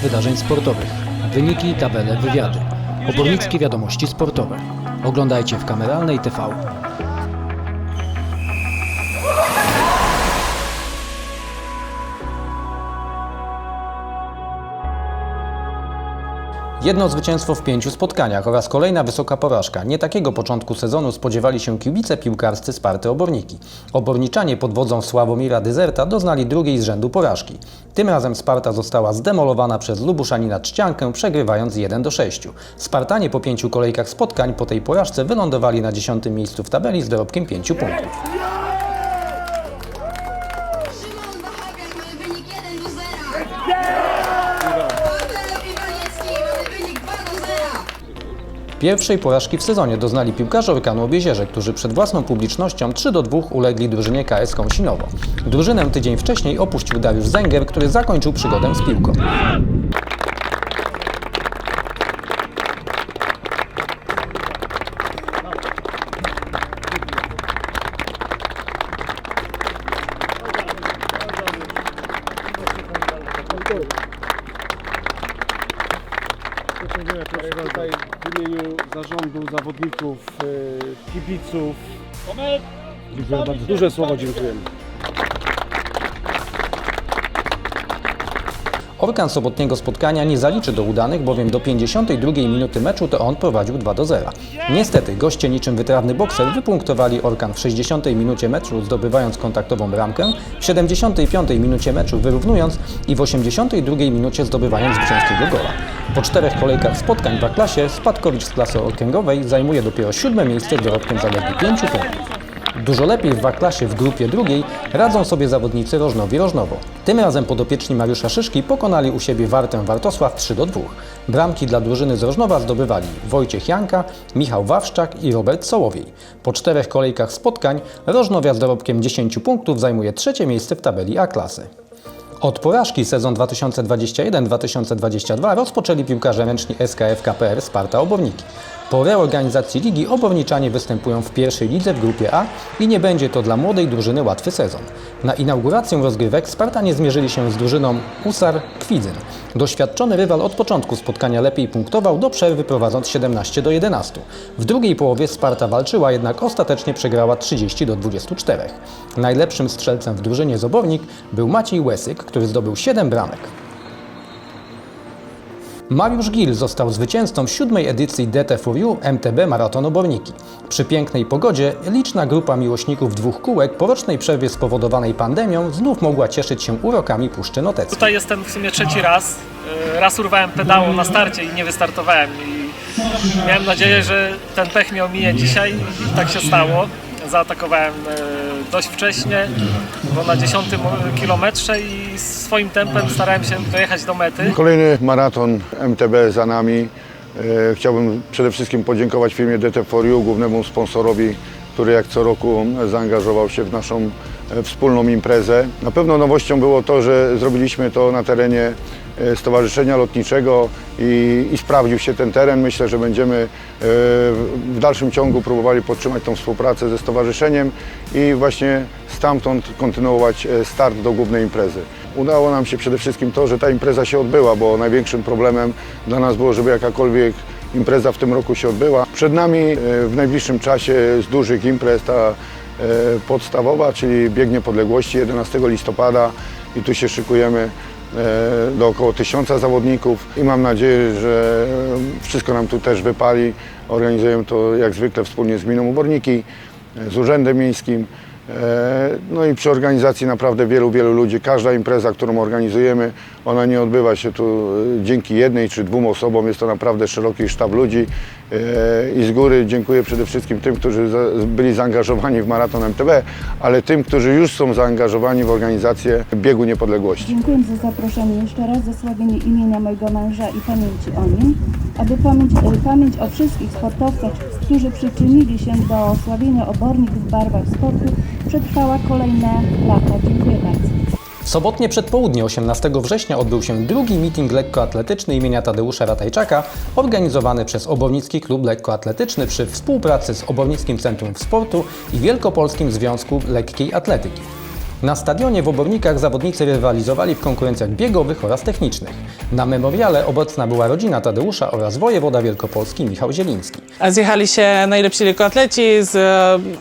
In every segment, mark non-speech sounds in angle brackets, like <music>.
wydarzeń sportowych, wyniki, tabele, wywiady, obornickie wiadomości sportowe. Oglądajcie w Kameralnej TV. Jedno zwycięstwo w pięciu spotkaniach oraz kolejna wysoka porażka. Nie takiego początku sezonu spodziewali się kibice piłkarscy Sparty Oborniki. Oborniczanie pod wodzą Sławomira Dyzerta doznali drugiej z rzędu porażki. Tym razem Sparta została zdemolowana przez Lubuszanina Czciankę, przegrywając 1 do 6. Spartanie po pięciu kolejkach spotkań po tej porażce wylądowali na dziesiątym miejscu w tabeli z dorobkiem 5 punktów. Pierwszej porażki w sezonie doznali piłkarze Orkanu Obiezierze, którzy przed własną publicznością 3 do 2 ulegli drużynie KS Kąsinowo. Drużynę tydzień wcześniej opuścił Dariusz Zęger, który zakończył przygodę z piłką. Tutaj w imieniu zarządu, zawodników, e, kibiców. Dziękuję bardzo. Duże słowo dziękujemy. Orkan sobotniego spotkania nie zaliczy do udanych, bowiem do 52 minuty meczu to on prowadził 2 do 0. Niestety goście niczym wytrawny bokser wypunktowali Orkan w 60 minucie meczu zdobywając kontaktową bramkę, w 75 minucie meczu wyrównując i w 82 minucie zdobywając zwycięskiego gola. Po czterech kolejkach spotkań w A-klasie Spadkowicz z klasy okręgowej zajmuje dopiero siódme miejsce z dorobkiem zaledwie 5 punktów. Dużo lepiej w A-klasie w grupie drugiej radzą sobie zawodnicy Rożnowi Rożnowo. Tym razem podopieczni Mariusza Szyszki pokonali u siebie Wartę Wartosław 3 do 2. Bramki dla drużyny z Rożnowa zdobywali Wojciech Janka, Michał Wawszczak i Robert Sołowiej. Po czterech kolejkach spotkań Rożnowia z dorobkiem 10 punktów zajmuje trzecie miejsce w tabeli A-klasy. Od porażki sezon 2021-2022 rozpoczęli piłkarze ręczni SKF KPR Sparta Oborniki. Po reorganizacji ligi oborniczanie występują w pierwszej lidze w grupie A i nie będzie to dla młodej drużyny łatwy sezon. Na inaugurację rozgrywek Spartanie zmierzyli się z drużyną Usar Kwidzyn. Doświadczony rywal od początku spotkania lepiej punktował do przerwy prowadząc 17 do 11. W drugiej połowie Sparta walczyła, jednak ostatecznie przegrała 30 do 24. Najlepszym strzelcem w drużynie z Obornik był Maciej Łesyk, który zdobył 7 bramek. Mariusz Gil został zwycięzcą siódmej edycji DTFU MTB Maraton Oborniki. Przy pięknej pogodzie liczna grupa miłośników dwóch kółek po rocznej przerwie spowodowanej pandemią znów mogła cieszyć się urokami Puszczy Noteckiej. Tutaj jestem w sumie trzeci raz. Y, Raz urwałem pedału na starcie i nie wystartowałem. I miałem nadzieję, że ten pech mnie ominie dzisiaj tak się stało. Zaatakowałem y, dość wcześnie, bo na 10 kilometrze i swoim tempem starałem się dojechać do mety. Kolejny maraton MTB za nami. E, Chciałbym przede wszystkim podziękować firmie DT4U, głównemu sponsorowi, który jak co roku zaangażował się w naszą e, wspólną imprezę. Na pewno nowością było to, że zrobiliśmy to na terenie e, Stowarzyszenia Lotniczego i, i sprawdził się ten teren. Myślę, że będziemy e, w dalszym ciągu próbowali podtrzymać tą współpracę ze stowarzyszeniem i właśnie stamtąd kontynuować e, start do głównej imprezy. Udało nam się przede wszystkim to, że ta impreza się odbyła, bo największym problemem dla nas było, żeby jakakolwiek impreza w tym roku się odbyła. Przed nami e, w najbliższym czasie z dużych imprez ta e, podstawowa, czyli Bieg Niepodległości 11 listopada i tu się szykujemy e, do około tysiąca zawodników i mam nadzieję, że e, wszystko nam tu też wypali. Organizujemy to jak zwykle wspólnie z Gminą Uborniki, e, z Urzędem Miejskim. E, No i przy organizacji naprawdę wielu, wielu ludzi. Każda impreza, którą organizujemy, ona nie odbywa się tu e, dzięki jednej czy dwóm osobom. Jest to naprawdę szeroki sztab ludzi. E, I z góry dziękuję przede wszystkim tym, którzy byli zaangażowani w Maraton MTB, ale tym, którzy już są zaangażowani w organizację Biegu Niepodległości. Dziękuję za zaproszenie jeszcze raz, zasławienie imienia mojego męża i pamięci o nim, aby pamięć, pamięć o wszystkich sportowcach, którzy przyczynili się do sławienia obornik w barwach sportu, przetrwała kolejne lata. Dziękuję bardzo. Sobotnie przedpołudnie 18 września odbył się drugi meeting lekkoatletyczny imienia Tadeusza Ratajczaka, organizowany przez Obornicki Klub Lekkoatletyczny przy współpracy z Obornickim Centrum Sportu i Wielkopolskim Związku Lekkiej Atletyki. Na stadionie w Obornikach zawodnicy rywalizowali w konkurencjach biegowych oraz technicznych. Na memoriale obecna była rodzina Tadeusza oraz wojewoda wielkopolski Michał Zieliński. Zjechali się najlepsi lekkoatleci z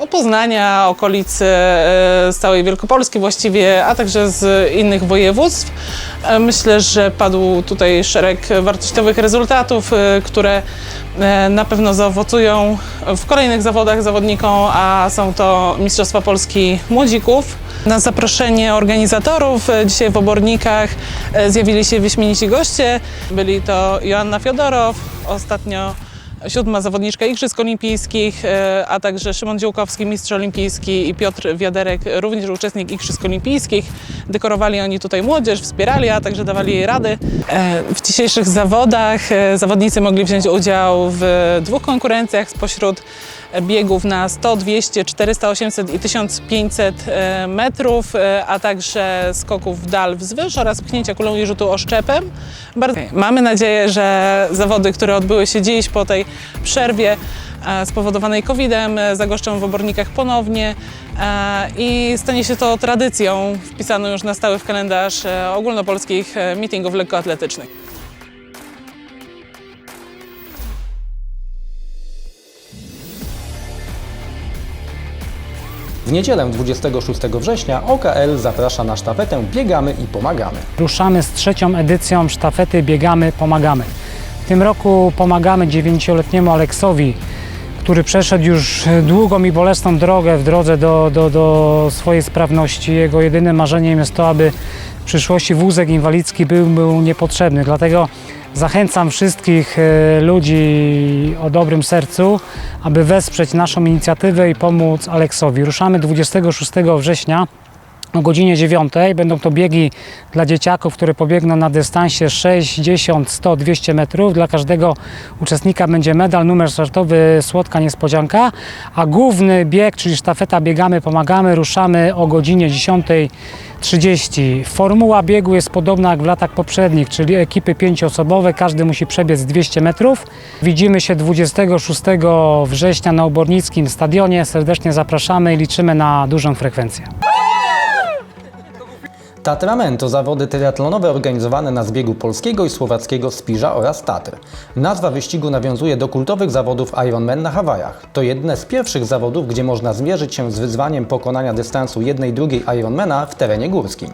e, Poznania, okolicy, e, z całej Wielkopolski właściwie, a także z innych województw. E, Myślę, że padł tutaj szereg wartościowych rezultatów, które na pewno zaowocują w kolejnych zawodach zawodnikom, a są to Mistrzostwa Polski Młodzików. Na zaproszenie organizatorów e, dzisiaj w Obornikach e, zjawili się wyśmienici goście. Byli to Joanna Fiodorow, ostatnio siódma zawodniczka Igrzysk Olimpijskich, e, a także Szymon Dziełkowski, mistrz olimpijski i Piotr Wiaderek, również uczestnik Igrzysk Olimpijskich. Dekorowali oni tutaj młodzież, wspierali, a także dawali jej rady. E, W dzisiejszych zawodach e, zawodnicy mogli wziąć udział w dwóch konkurencjach spośród biegów na 100, 200, 400, 800 i 1500 e, metrów, a także skoków w dal wzwyż oraz pchnięcia kulą i rzutu oszczepem. Bardzo mamy nadzieję, że zawody, które odbyły się dziś po tej przerwie e, spowodowanej COVID-em, e, zagoszczą w obornikach ponownie e, i stanie się to tradycją wpisaną już na stałe w kalendarz ogólnopolskich meetingów lekkoatletycznych. W niedzielę 26 września OKL zaprasza na sztafetę Biegamy i Pomagamy. Ruszamy z trzecią edycją sztafety Biegamy, Pomagamy. W tym roku pomagamy dziewięcioletniemu Aleksowi, który przeszedł już długą i bolesną drogę w drodze do, do, do swojej sprawności. Jego jedynym marzeniem jest to, aby w przyszłości wózek inwalidzki był mu niepotrzebny. Dlatego zachęcam wszystkich e, ludzi o dobrym sercu, aby wesprzeć naszą inicjatywę i pomóc Aleksowi. Ruszamy 26 września o godzinie 9 będą to biegi dla dzieciaków, które pobiegną na dystansie 60, 100, 200 metrów. Dla każdego uczestnika będzie medal, numer startowy, słodka niespodzianka, a główny bieg, czyli sztafeta Biegamy, Pomagamy, ruszamy o godzinie 10.30. Formuła biegu jest podobna jak w latach poprzednich, czyli ekipy pięcioosobowe, każdy musi przebiec 200 metrów. Widzimy się 26 września na Obornickim Stadionie. Serdecznie zapraszamy i liczymy na dużą frekwencję. Tatramen to zawody triatlonowe organizowane na zbiegu polskiego i słowackiego Spiża oraz Tatr. Nazwa wyścigu nawiązuje do kultowych zawodów Ironman na Hawajach. To jedne z pierwszych zawodów, gdzie można zmierzyć się z wyzwaniem pokonania dystansu jednej drugiej Ironmana w terenie górskim.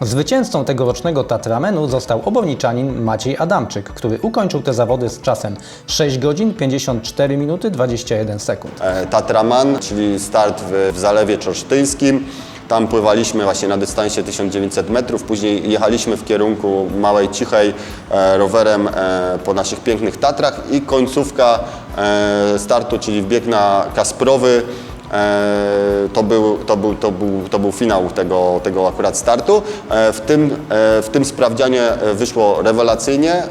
Zwycięzcą tegorocznego Tatramenu został oborniczanin Maciej Adamczyk, który ukończył te zawody z czasem 6 godzin 54 minuty 21 sekund. e, Tatraman, czyli start w, Zalewie Czorsztyńskim. Tam pływaliśmy właśnie na dystansie 1900 metrów, później jechaliśmy w kierunku Małej Cichej e, rowerem e, po naszych pięknych Tatrach i końcówka e, startu, czyli bieg na Kasprowy. To był, to, był, to, był, to był finał tego, tego akurat startu. W tym, w tym sprawdzianie wyszło rewelacyjnie.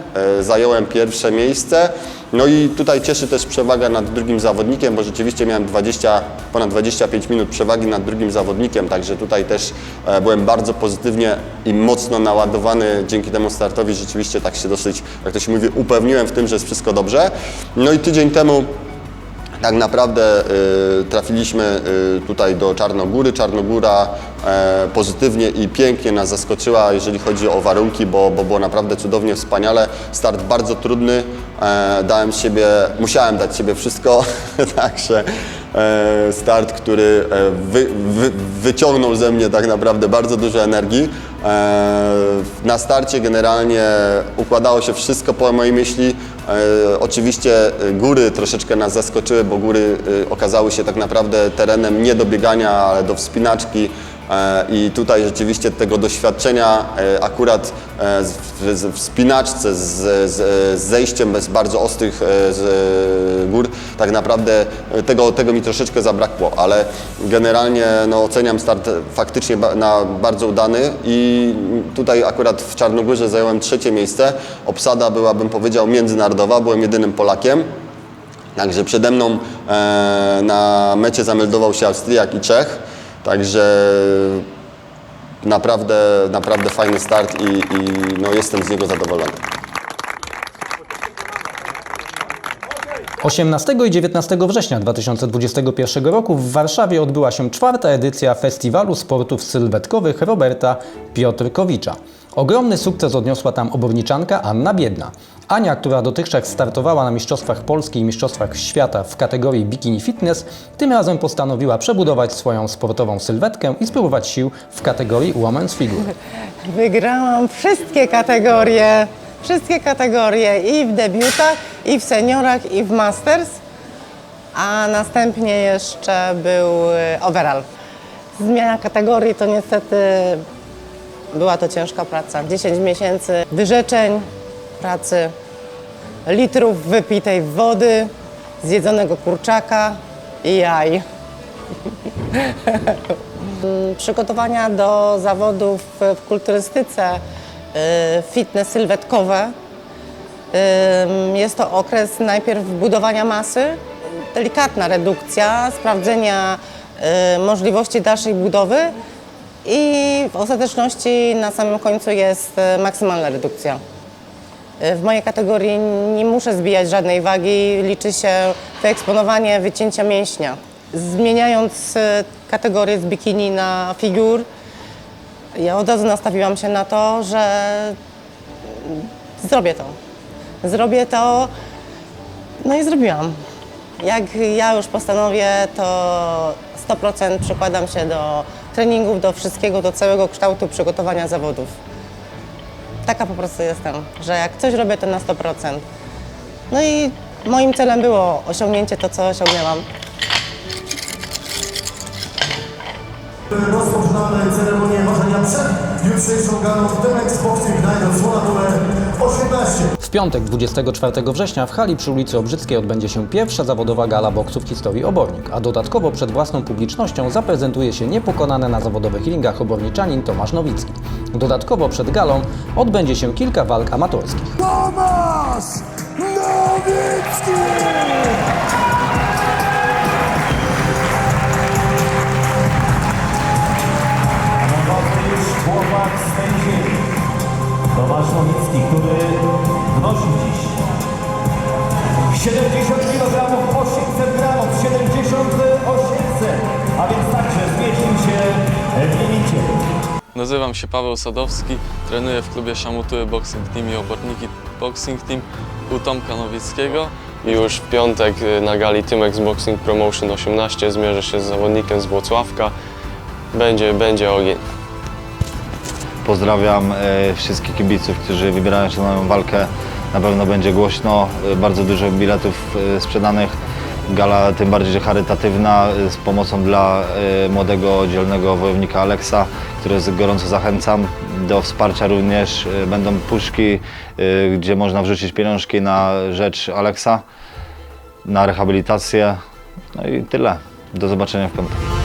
Zająłem pierwsze miejsce. No i tutaj cieszy też przewaga nad drugim zawodnikiem, bo rzeczywiście miałem 20, ponad 25 minut przewagi nad drugim zawodnikiem, także tutaj też e, byłem bardzo pozytywnie i mocno naładowany dzięki temu startowi. Rzeczywiście tak się dosyć, jak to się mówi, upewniłem w tym, że jest wszystko dobrze. No i tydzień temu tak naprawdę y, trafiliśmy y, tutaj do Czarnogóry. Czarnogóra e, pozytywnie i pięknie nas zaskoczyła, jeżeli chodzi o warunki, bo, bo było naprawdę cudownie, wspaniale. Start bardzo trudny, e, dałem siebie, musiałem dać siebie wszystko, <laughs> także start, który e, wy, wy, wyciągnął ze mnie tak naprawdę bardzo dużo energii. E, na starcie generalnie układało się wszystko po mojej myśli. E, Oczywiście e, góry troszeczkę nas zaskoczyły, bo góry e, okazały się tak naprawdę terenem nie do biegania, ale do wspinaczki. E, I tutaj rzeczywiście tego doświadczenia e, akurat e, w, wspinaczce z, zejściem bez bardzo ostrych gór, tak naprawdę tego, tego mi troszeczkę zabrakło, ale generalnie no, oceniam start faktycznie na bardzo udany i tutaj akurat w Czarnogórze zająłem trzecie miejsce. Obsada była, bym powiedział, międzynarodowa, byłem jedynym Polakiem. Także przede mną na mecie zameldował się Austriak i Czech. Także naprawdę, naprawdę fajny start i, i no, jestem z niego zadowolony. 18 i 19 września 2021 roku w Warszawie odbyła się czwarta edycja Festiwalu Sportów Sylwetkowych Roberta Piotrkowicza. Ogromny sukces odniosła tam oborniczanka Anna Biedna. Ania, która dotychczas startowała na Mistrzostwach Polski i Mistrzostwach Świata w kategorii bikini fitness, tym razem postanowiła przebudować swoją sportową sylwetkę i spróbować sił w kategorii Women's Figure. <laughs> Wygrałam wszystkie kategorie, wszystkie kategorie i w debiutach, i w seniorach, i w masters, a następnie jeszcze był y, overall. Zmiana kategorii to niestety była to ciężka praca. 10 miesięcy wyrzeczeń, pracy, litrów wypitej wody, zjedzonego kurczaka i jaj. <laughs> Przygotowania do zawodów w kulturystyce y, fitness sylwetkowe. Ym, Jest to okres najpierw budowania masy, delikatna redukcja, sprawdzenia y, możliwości dalszej budowy i w ostateczności na samym końcu jest y, maksymalna redukcja. Y, W mojej kategorii nie muszę zbijać żadnej wagi, liczy się wyeksponowanie wycięcia mięśnia. Zmieniając y, kategorię z bikini na figur, ja od razu nastawiłam się na to, że zrobię to. Zrobię to, no i zrobiłam. Jak ja już postanowię, to 100% przykładam się do treningów, do wszystkiego, do całego kształtu przygotowania zawodów. Taka po prostu jestem, że jak coś robię, to na 100%. No i moim celem było osiągnięcie to, co osiągnęłam. Rozpoczynamy ceremonię ważenia przed jutrzejszą galą w Temex Boxing Night numer 18. W piątek 24 września w hali przy ulicy Obrzyckiej odbędzie się pierwsza zawodowa gala boksu w historii Obornik, a dodatkowo przed własną publicznością zaprezentuje się niepokonany na zawodowych ringach oborniczanin Tomasz Nowicki. Dodatkowo przed galą odbędzie się kilka walk amatorskich. Tomasz Nowicki! Chłopak z tej ziemi. Tomasz Nowicki, który wnosi dziś 70 kg, 800 gramów, 70 800, a więc także zmieścił się w limicie. Nazywam się Paweł Sadowski, trenuję w klubie Szamutuły Boxing Team i Oborniki Boxing Team u Tomka Nowickiego. Już w piątek y, na gali Tymex Boxing Promotion 18 zmierzę się z zawodnikiem z Włocławka. Będzie, będzie ogień. Pozdrawiam e, wszystkich kibiców, którzy wybierają się na moją walkę. Na pewno będzie głośno, e, bardzo dużo biletów e, sprzedanych. Gala tym bardziej charytatywna e, z pomocą dla młodego, dzielnego wojownika Aleksa, który gorąco zachęcam. Do wsparcia również będą puszki, gdzie można wrzucić pieniążki na rzecz Aleksa, na rehabilitację. No i tyle. Do zobaczenia w piątek.